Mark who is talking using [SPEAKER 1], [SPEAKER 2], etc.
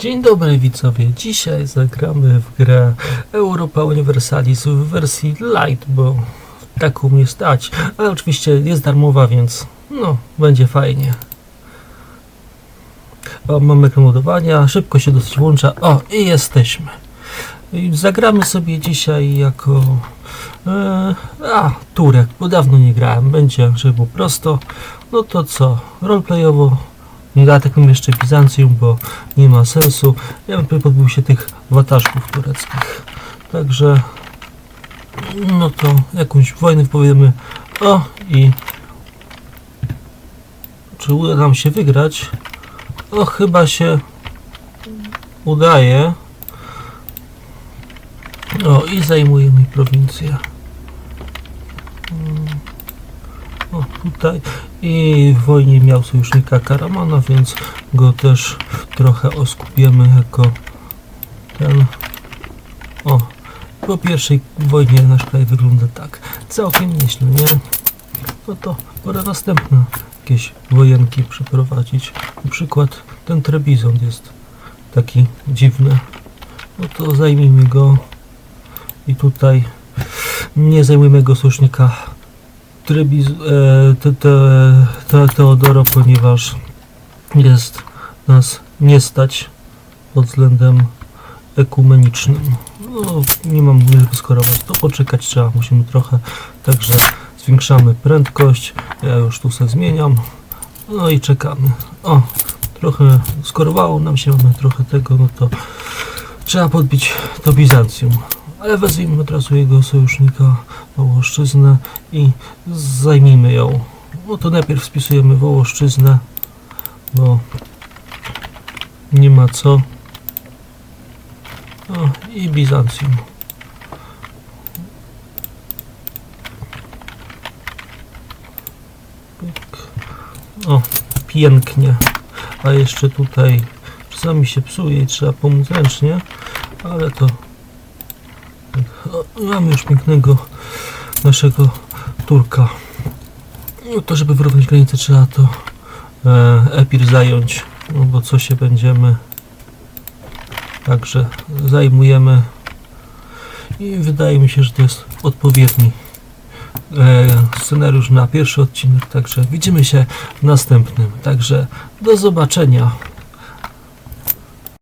[SPEAKER 1] Dzień dobry widzowie, dzisiaj zagramy w grę Europa Universalis w wersji light, bo taką mnie stać, ale oczywiście jest darmowa, więc no, będzie fajnie. O, mamy ekran szybko się dosyć włącza, o i jesteśmy. Zagramy sobie dzisiaj jako e, a, Turek, bo dawno nie grałem, będzie, żeby było prosto, no to co, roleplayowo nie da takim jeszcze Bizancjum, bo nie ma sensu. Ja bym podbił się tych wataszków tureckich. Także no to jakąś wojnę powiemy. O i czy uda nam się wygrać? O chyba się udaje. O i zajmujemy prowincję. Mm. O tutaj i w wojnie miał sojusznika Karamana, więc go też trochę oskupiemy jako ten. O, po pierwszej wojnie nasz kraj wygląda tak. Całkiem nieźle, nie? No to pora następne jakieś wojenki przeprowadzić. Na przykład ten Trebizond jest taki dziwny. No to zajmijmy go i tutaj nie zajmujemy go sojusznika Trebiz, e, te, te, te, Teodoro, ponieważ jest nas nie stać pod względem ekumenicznym. No, nie mam gdzie skorować, to poczekać trzeba, musimy trochę, także zwiększamy prędkość, ja już tu sobie zmieniam, no i czekamy. O, trochę skorowało nam się, mamy trochę tego, no to trzeba podbić to Bizancjum. Ale wezwijmy od razu jego sojusznika Wołoszczyznę i zajmijmy ją. No to najpierw spisujemy Wołoszczyznę, bo nie ma co. O, i Bizancjum. O, pięknie. A jeszcze tutaj czasami się psuje i trzeba pomóc ręcznie, ale to Mamy już pięknego naszego Turka. No to żeby wyrównać granicę trzeba to e, Epir zająć, no bo co się będziemy także zajmujemy i wydaje mi się, że to jest odpowiedni e, scenariusz na pierwszy odcinek, także widzimy się w następnym, także do zobaczenia.